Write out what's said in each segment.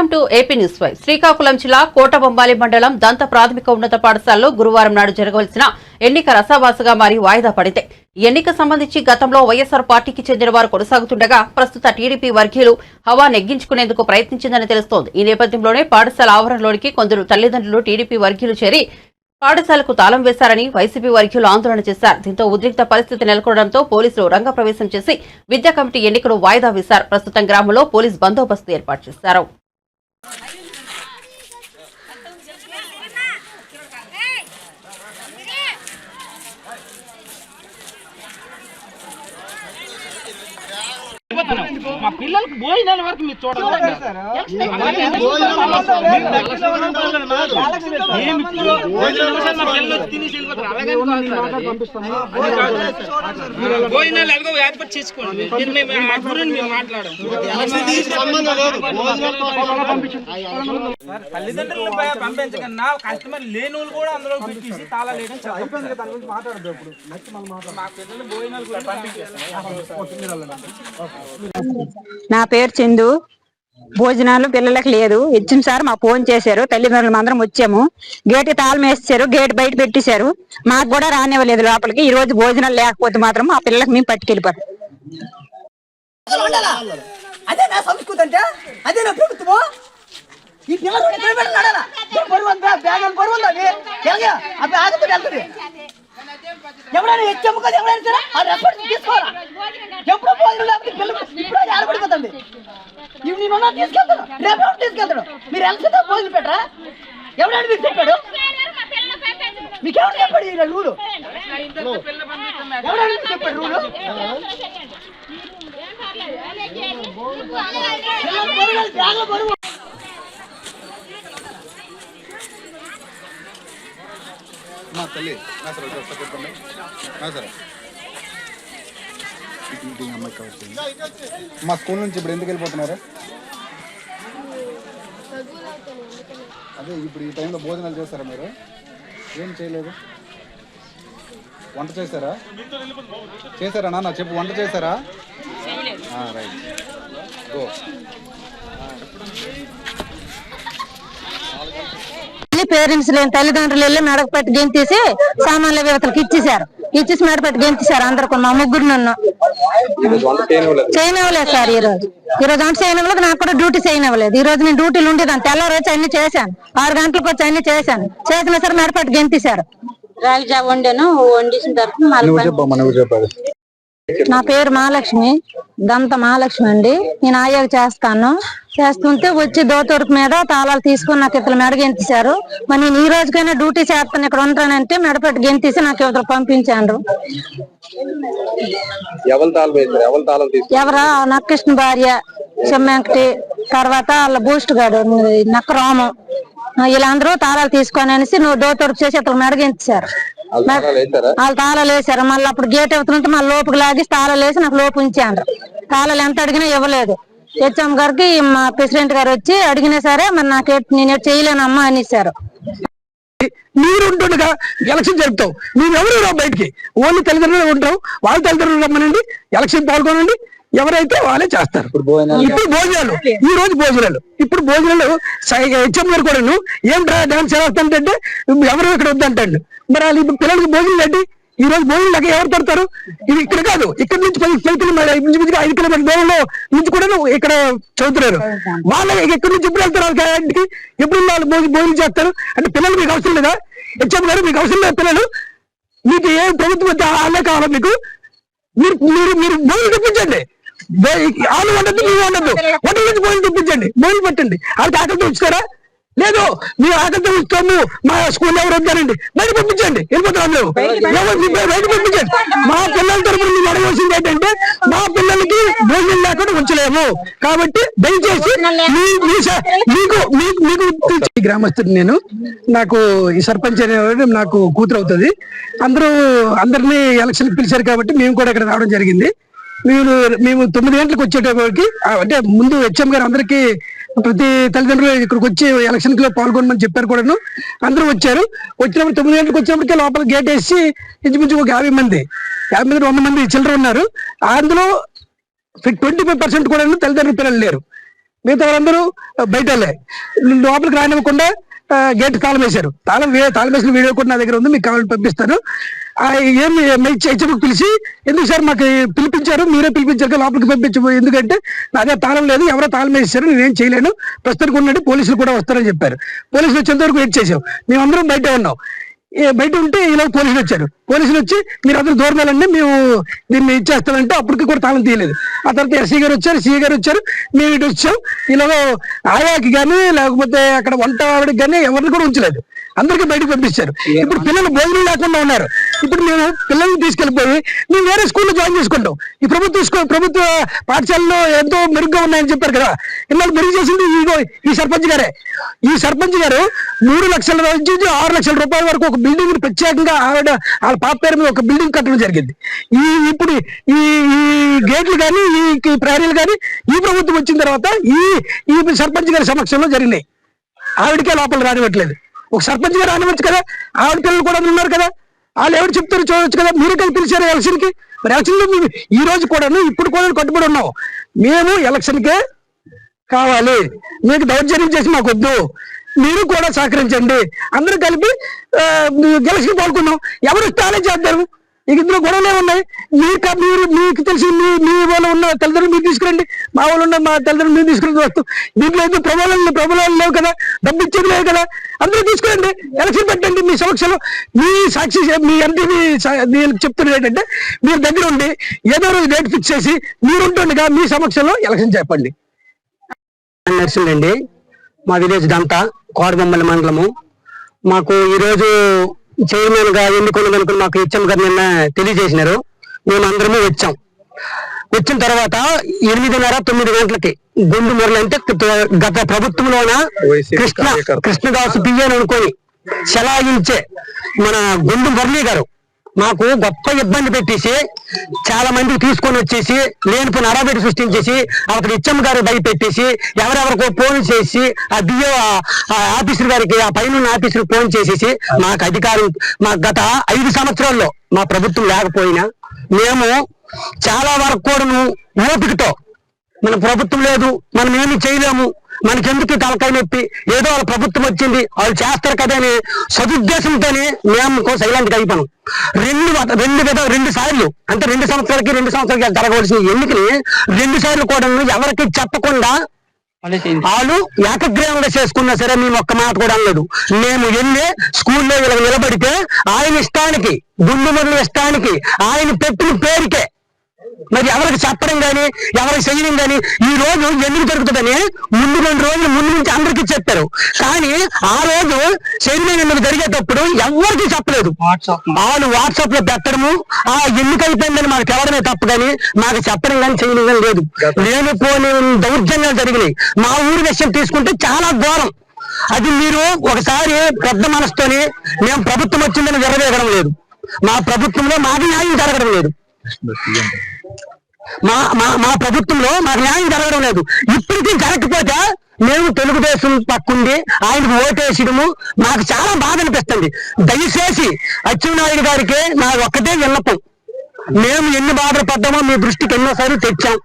Welcome to AP news five. Srikakulam జిల్లా కోటబొంబాలి మండలం దంత ప్రాథమిక ఉన్నత పాఠశాలలో గురువారం నాడు జరగవలసిన ఎన్నిక రసావాసగా మారి వాయిదా పడితే ఎన్నిక సంబంధించి గతంలో వైఎస్సార్ పార్టీకి చెందిన వారు కొనసాగుతుండగా ప్రస్తుత టీడీపీ వర్గీయులు హవా నెగ్గించుకునేందుకు ప్రయత్నించిందని తెలుస్తోంది. ఈ నేపథ్యంలోనే పాఠశాల ఆవరణలోనికి కొందరు తల్లిదండ్రులు టీడీపీ వర్గీయులు చేరి పాఠశాలకు తాళం వేశారని వైసీపీ వర్గీయులు ఆందోళన చేశారు. దీంతో ఉద్రిక్త పరిస్థితి నెలకొనడంతో పోలీసులు రంగప్రవేశం చేసి విద్యా కమిటీ ఎన్నికలు వాయిదా వేశారు. ప్రస్తుతం గ్రామంలో పోలీస్ బందోబస్తు ఏర్పాటు చేశారు. మా పిల్లలకు భోజనాల వరకు మీరు చూడాలి ఏమి ఇప్పుడు? భోజనాల ఎలాగో ఏర్పాటు చేసుకోండి. గురించి తల్లిదండ్రులు పంపించకన్నా కస్టమర్ లేని వాళ్ళు కూడా అందులో పెట్టేసి తాళా లేదని మా పిల్లలు భోజనాలు కూడా పంపించేస్తాం నా పేరు చందు. భోజనాలు పిల్లలకు లేదు. ఇచ్చిన సార్ మా ఫోన్ చేశారు. తల్లిదండ్రులు అందరం వచ్చాము. గేట్ తాళం వేసేసారు గేట్ బయట పెట్టేశారు. మాకు కూడా రానివ్వలేదు లోపలికి. ఈ రోజు భోజనాలు లేకపోతే మాత్రం మా పిల్లలకు మేము పట్టుకెళ్ళిపోతాం. అదే నా సంస్కృతి అంటే? అదే నా ప్రభుత్వం ఈ పిల్లలు బ్యాగ్ అంత బరువు ఆగుతుంది వెళ్తుంది ఎవరైనా హెచ్చమ్మ కదా ఎవరైనా సరే ఆ రెస్పాన్స్ తీసుకోవాలా? ఎప్పుడు భోజనం లేకపోతే పిల్లలు ఇప్పుడు ఆడపడిపోతుంది ఇవి నేను తీసుకెళ్తాను రేపు ఎవరు తీసుకెళ్తాడు మీరు వెళ్తుందా భోజనం పెట్టరా ఎవరైనా మీకు చెప్పాడు మీకెవరు చెప్పండి ఈ రూలు. ఎవరైనా చెప్పండి రూలు? మా తల్లి నా సరే చెప్పండి నా సరే. మా స్కూల్ నుంచి ఇప్పుడు ఎందుకు వెళ్ళిపోతున్నారు? అదే ఇప్పుడు ఈ టైంలో భోజనాలు చేస్తారా మీరు? ఏం చేయలేదు? వంట చేశారా? చేశారా నాన్న? చెప్పు వంట చేశారా? రైట్. గో. పేరెంట్స్ లేని తల్లిదండ్రులు వెళ్ళి మెడకు పెట్టి గెంతేసి సామాన్ల వివతలకు ఇచ్చేసారు ఇచ్చేసి మెడ పెట్టి గెంతేశారు అందరు మా ముగ్గురు నన్ను. చేయనివ్వలేదు. సార్ ఈ రోజు ఈ రోజు అంటే చేయనివ్వలేదు నాకు కూడా డ్యూటీ చేయనివ్వలేదు. ఈ రోజు నేను డ్యూటీలు ఉండేదాన్ని. తెల్లారి వచ్చి అన్ని చేశాను. ఆరు గంటలకు వచ్చి అన్ని చేశాను. చేసిన సరే పెట్టి గెంతేశారు రాగి జాబ్ వండాను వండేసిన తర్వాత నా పేరు మహాలక్ష్మి దంత మహాలక్ష్మి అండి. నేను ఆయోగ చేస్తాను. చేస్తుంటే వచ్చి దోతూర్పు మీద తాళాలు తీసుకుని నాకు ఇతను మెడ గెంతేశారు. మరి నేను ఈ రోజుకైనా డ్యూటీ చేస్తాను ఇక్కడ ఉంటానంటే మెడపెట్టి గెంతేసి నాకు ఇతరు పంపించారు ఎవరు నక్కృష్ణ భార్య చెమ్మెంకటి తర్వాత వాళ్ళ బూస్ట్ గాడు నక్క రాము. వీళ్ళందరూ తాళాలు తీసుకొని అనేసి నువ్వు చేసి ఇతను మెడ గెంతేశారు తాళాలు వేశారా? వాళ్ళు తాళాలు వేసారు మళ్ళీ అప్పుడు గేట్ అవుతుంటే మళ్ళీ లోపుకి లాగి తాళాలు వేసి నాకు లోపు ఉంచారు. తాళాలు ఎంత అడిగినా ఇవ్వలేదు. హెచ్ఎం గారికి మా ప్రెసిడెంట్ గారు వచ్చి అడిగినా సరే మరి నాకు నేను చేయలేనమ్మా అనేసారు మీరు ఉంటుండగా ఎలక్షన్ జరుపుతావు. మీరు ఎవరు రావు బయటికి? ఓన్లీ తల్లిదండ్రులు ఉంటావు. వాళ్ళ తల్లిదండ్రులు రమ్మనండి. ఎలక్షన్ పాల్గొనండి. ఎవరైతే వాళ్ళే చేస్తారు. ఇప్పుడు భోజనాలు ఈ రోజు భోజనాలు. ఇప్పుడు భోజనాలు హెచ్ఎం గారు కూడాను. ఏం డాన్స్ చేస్తానంటే ఎవరు ఇక్కడ వద్దంటాడు. మరి వాళ్ళు ఇప్పుడు పిల్లలకి భోజనం ఏంటి? ఈ రోజు భోజనం లేక ఎవరు పెడతారు ఇది ఇక్కడ కాదు. ఇక్కడ నుంచి పది పది కిలోమీటర్ ఇంచుమించుగా ఐదు కిలోమీటర్ దూరంలో నుంచి కూడా ఇక్కడ చదువుతున్నారు. వాళ్ళు ఎక్కడి నుంచి ఎప్పుడు వెళ్తారు వాళ్ళకి ఇంటికి? ఎప్పుడు వాళ్ళు భోజనం భోజనం చేస్తారు? అంటే పిల్లలు మీకు అవసరం లేదా? హెచ్ఎం గారు మీకు అవసరం లేదు పిల్లలు? మీకు ఏ ప్రభుత్వం వద్ద వాళ్ళే కావాలా మీకు? మీరు మీరు మీరు భోజనం తెప్పించండి. ఆలు వండద్దు మీరు వండద్దు. వంటల నుంచి భోజనం తెప్పించండి భోజనం పెట్టండి. వాళ్ళకి ఆకలితో ఉంచుతారా? లేదు మీరు ఆకలితో ఉంచుతాము. మా స్కూల్ ఎవరు వద్దారండి? బయట పంపించండి. వెళ్ళిపోతాం మీ బయట పంపించండి. మా పిల్లల తరపున మీరు అడగవలసింది ఏంటంటే మా పిల్లలకి భోజనం లేకుండా ఉంచలేము. కాబట్టి దయచేసి మీకు మీకు గ్రామస్తుడు నేను. నాకు ఈ సర్పంచ్ అనేవాడు నాకు కూతురు అవుతుంది. అందరూ అందరినీ ఎలక్షన్ పిలిచారు కాబట్టి మేము కూడా ఇక్కడ రావడం జరిగింది. మీరు మేము తొమ్మిది గంటలకు వచ్చేటప్పటికి అంటే ముందు హెచ్ఎం గారు అందరికీ ప్రతి తల్లిదండ్రులు ఇక్కడికి వచ్చి ఎలక్షన్లో పాల్గొనమని చెప్పారు కూడాను. అందరూ వచ్చారు. వచ్చినప్పుడు తొమ్మిది గంటలకు వచ్చినప్పటికే లోపల గేట్ వేసి ఇంచుమించు ఒక యాభై మంది యాభై మంది వంద మంది చిల్లర ఉన్నారు. అందులో ట్వంటీ ఫైవ్ పర్సెంట్ కూడా తల్లిదండ్రుల పిల్లలు లేరు. మిగతా వాళ్ళందరూ బయట లోపలికి రానివ్వకుండా గేట్ తాళం వేశారు. తాళం తాళం వేసిన వీడియో కూడా నా దగ్గర ఉంది మీకు కావాలని పంపిస్తాను. ఏమి ఏం హెచ్ఎంకి పిలిచి ఎందుకు సార్ మాకు పిలిపించారు? మీరే పిలిపించారు లోపలికి పంపించబో ఎందుకంటే నాదే తాళం లేదు ఎవరో తాళం వేసారు నేనేం చేయలేను. ప్రస్తుతానికి ఉన్నట్టు పోలీసులు కూడా వస్తారని చెప్పారు. పోలీసులు వచ్చేంత వరకు వెయిట్ చేసాం మేమందరం బయట ఉన్నాం. బయట ఉంటే ఇలా పోలీసులు వచ్చారు. పోలీసులు వచ్చి మీరు అందరూ దూరం వెళ్ళండి మేము దీన్ని ఇచ్చేస్తామంటే అప్పటికి కూడా తాళం తీయలేదు. ఆ తర్వాత ఎస్సీ గారు వచ్చారు సిఐ గారు వచ్చారు. మేము ఇటు వచ్చాం. ఇలాగో ఆయాకి కానీ లేకపోతే అక్కడ వంట ఆవిడకి కానీ ఎవరిని కూడా ఉంచలేదు. అందరికీ బయటకు పంపించారు. ఇప్పుడు పిల్లలు భోజనం లేకుండా ఉన్నారు. ఇప్పుడు మేము పిల్లల్ని తీసుకెళ్ళిపోయి మేము వేరే స్కూల్లో జాయిన్ చేసుకుంటాం. ఈ ప్రభుత్వ ప్రభుత్వ పాఠశాలలో ఎంతో మెరుగ్గా ఉన్నాయని చెప్పారు కదా. ఇన్నాళ్ళు మెరుగు చేసింది ఈ సర్పంచ్ గారే. ఈ సర్పంచ్ గారు మూడు లక్షల నుంచి ఆరు లక్షల రూపాయల వరకు ఒక బిల్డింగ్ ప్రత్యేకంగా ఆవిడ వాళ్ళ పాప పేరు మీద ఒక బిల్డింగ్ కట్టడం జరిగింది. ఈ ఇప్పుడు ఈ ఈ గేట్లు కానీ ఈ ఈ ప్రహరీలు కానీ ఈ ప్రభుత్వం వచ్చిన తర్వాత ఈ ఈ సర్పంచ్ గారి సమక్షంలో జరిగినాయి. ఆవిడకే లోపల రానివ్వట్లేదు. ఒక సర్పంచ్ గారు అనవచ్చు కదా? ఆడపిల్లలు కూడా ఉన్నారు కదా? వాళ్ళు ఎవరు చెప్తారు చూడొచ్చు కదా? మీరు కదా పిలిచారు ఎలక్షన్కి మరి ఎలక్షన్లో ఈ రోజు కూడాను ఇప్పుడు కూడా కట్టుబడి ఉన్నాం మేము ఎలక్షన్కే కావాలి. మీకు దౌర్జన్యం చేసి మాకు వద్దు. మీరు కూడా సహకరించండి. అందరూ కలిపి గెలిచి పాల్గొన్నాం. ఎవరు ఇష్టాలే చేద్దాము ఇక ఇందులో గొడవలే ఉన్నాయి. మీకు మీరు మీకు తెలిసి మీ మీ వాళ్ళు ఉన్న తల్లిదండ్రులు మీరు తీసుకురండి. మా వాళ్ళు ఉన్న మా తల్లిదండ్రులు మీరు తీసుకురండి వస్తూ దీంట్లో ఏదో ప్రబలాలు ప్రబలాలు లేవు కదా. డబ్బు ఇచ్చేది లేవు కదా. అందరూ తీసుకురండి. ఎలక్షన్ పెట్టండి మీ సమక్షంలో. మీ సాక్షి మీ ఎంపీని నేను చెప్తున్నది ఏంటంటే మీరు దగ్గర ఉండి ఏదో రోజు డేట్ ఫిక్స్ చేసి మీరుంటుండగా మీ సమక్షంలో ఎలక్షన్ చెప్పండి నర్సిందండి మా విలేజ్ దంతా కోరబొమ్మల మండలము. మాకు ఈరోజు చైర్మన్గా ఎన్నుకున్నదనుకుని మాకు హెచ్ఎం గారు నిన్న తెలియజేసినారు మేము అందరము వచ్చాం వచ్చిన తర్వాత ఎనిమిదిన్నర తొమ్మిది గంటలకి గుండు మురళి అంటే గత ప్రభుత్వంలోన కృష్ణ. కృష్ణదాసు పియ్యని అనుకొని చలాయించే మన గుండు మురళి గారు మాకు గొప్ప ఇబ్బంది పెట్టేసి చాలా మంది తీసుకొని వచ్చేసి లేనిపోయిన అరాబెట్టి సృష్టించేసి అక్కడ ఇచ్చమ్మ గారు భయపెట్టేసి ఎవరెవరికో ఫోన్ చేసి ఆ బియ్యో ఆఫీసర్ గారికి ఆ పైన ఆఫీసర్ ఫోన్ చేసేసి మాకు అధికారం మా గత ఐదు సంవత్సరాల్లో మా ప్రభుత్వం లేకపోయినా మేము చాలా వరకు కూడా ఓపికతో మన ప్రభుత్వం లేదు మనం ఏమి చేయలేము మనకెందుకు తలకాయ నొప్పి? ఏదో వాళ్ళ ప్రభుత్వం వచ్చింది వాళ్ళు చేస్తారు కదా అని సదుద్దేశంతోనే మేము సైలెంట్గా అయిపోయాం. రెండు రెండు విధ రెండు సార్లు అంటే రెండు సంవత్సరాలకి రెండు సంవత్సరాలకి జరగవలసిన ఎన్నికని రెండు సార్లు కూడా ఎవరికి చెప్పకుండా వాళ్ళు ఏకగ్రీవంగా చేసుకున్నా సరే మేము ఒక్క మాట కూడా అనలేదు. మేము వెళ్ళి స్కూల్లో ఇలా నిలబడితే ఆయన ఇష్టానికి గుండు ఇష్టానికి ఆయన పెట్టిన పేరుకే మరి ఎవరికి చెప్పడం గాని ఎవరికి చేయడం గాని ఈ రోజు ఎందుకు జరుగుతుందని ముందు రెండు రోజులు ముందు నుంచి అందరికీ చెప్పారు. కానీ ఆ రోజు చైర్మన్ ఎన్నిక జరిగేటప్పుడు ఎవరికి చెప్పలేదు. వాళ్ళు వాట్సాప్లో పెట్టడము ఆ ఎన్నిక అయిపోయిందని మాకు తెవడమే తప్పు కానీ మాకు చెప్పడం కానీ చేయడం కానీ లేదు. లేనిపోని దౌర్జన్యాలు జరిగినాయి. మా ఊరి విషయం తీసుకుంటే చాలా ఘోరం. అది మీరు ఒకసారి పెద్ద మనసుతోని మేము ప్రభుత్వం వచ్చిందని విరవేగడం లేదు. మా ప్రభుత్వంలో మాకు న్యాయం జరగడం లేదు. మా మా మా ప్రభుత్వంలో మాకు న్యాయం జరగడం లేదు. ఇప్పటికీ జరగకపోతే మేము తెలుగుదేశం పక్కుండి ఆయనకు ఓటేసడము మాకు చాలా బాధ అనిపిస్తుంది. దయచేసి అచ్చెన్నాయుడు గారికి నా ఒక్కటే విన్నపం. మేము ఎన్ని బాధలు పడ్డామో మీ దృష్టికి ఎన్నోసార్లు తెచ్చాం.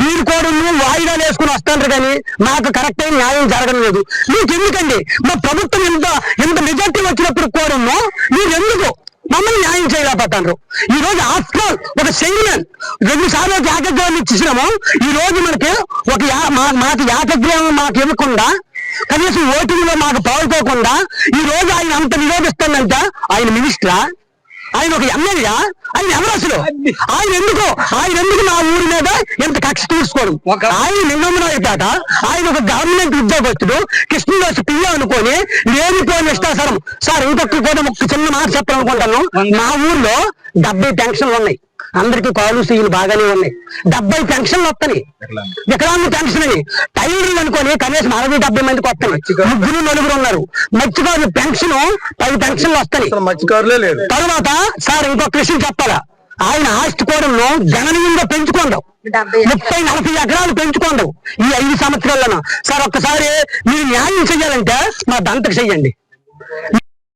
మీరు కూడా వాయిదాలు వేసుకుని వస్తారు కానీ మాకు కరెక్ట్ అయిన న్యాయం జరగడం లేదు. మీకు ఎందుకండి మా ప్రభుత్వం ఇంత ఇంత మెజార్టీ వచ్చినప్పుడు కూడా మీరు ఎందుకు మమ్మల్ని న్యాయం చేయలేకపోతారు ఈ రోజు ఆఫ్టర్ ఒక చైర్మన్ రెండు సార్లు ఏకగ్రహం ఇచ్చినాము ఈ రోజు మనకి ఒక మా- మాకు ఏకగ్రహం మాకు ఇవ్వకుండా కనీసం ఓటింగ్లో మాకు పాల్గొకుండా ఈ రోజు ఆయన అంత నిరోధిస్తుందంటే ఆయన మినిస్టరా? ఆయన ఒక ఎమ్మెల్యే ఆయన ఎవరు అసలు ఆయన ఎందుకు? ఆయన ఎందుకు నా ఊరి మీద ఎంత కక్ష తీసుకోవడం ఆయన నిన్నమరాయపేట ఆయన ఒక గవర్నమెంట్ ఉద్యోగస్తుడు కృష్ణదాస్ పిల్ల అనుకొని లేనిపోయిన ఇష్టాసరం సార్ ఇంకొక కూడా ఒక చిన్న మాట చెప్పాలనుకుంటాను. మా ఊర్లో డెబ్బై పెన్షన్లు ఉన్నాయి. అందరికి కాలు సీలు బాగానే ఉన్నాయి. డెబ్బై పెన్షన్లు వస్తాయి వికలాంగ పెన్షన్ అని. టైలర్లు అనుకొని కనీసం అరవై డెబ్బై మందికి వస్తాయి ముగ్గురు నలుగురు ఉన్నారు. మత్స్యకారులు పెన్షన్ పది పెన్షన్లు వస్తాయి తర్వాత సార్ ఇంకొక విషయం చెప్పాలా? ఆయన ఆస్తి కోణంలో గణనీయంగా పెంచుకోండు ముప్పై నలభై ఎకరాలు పెంచుకోండు ఈ ఐదు సంవత్సరాలను సార్ ఒక్కసారి మీరు న్యాయం చెయ్యాలంటే మా దంతకు చెయ్యండి.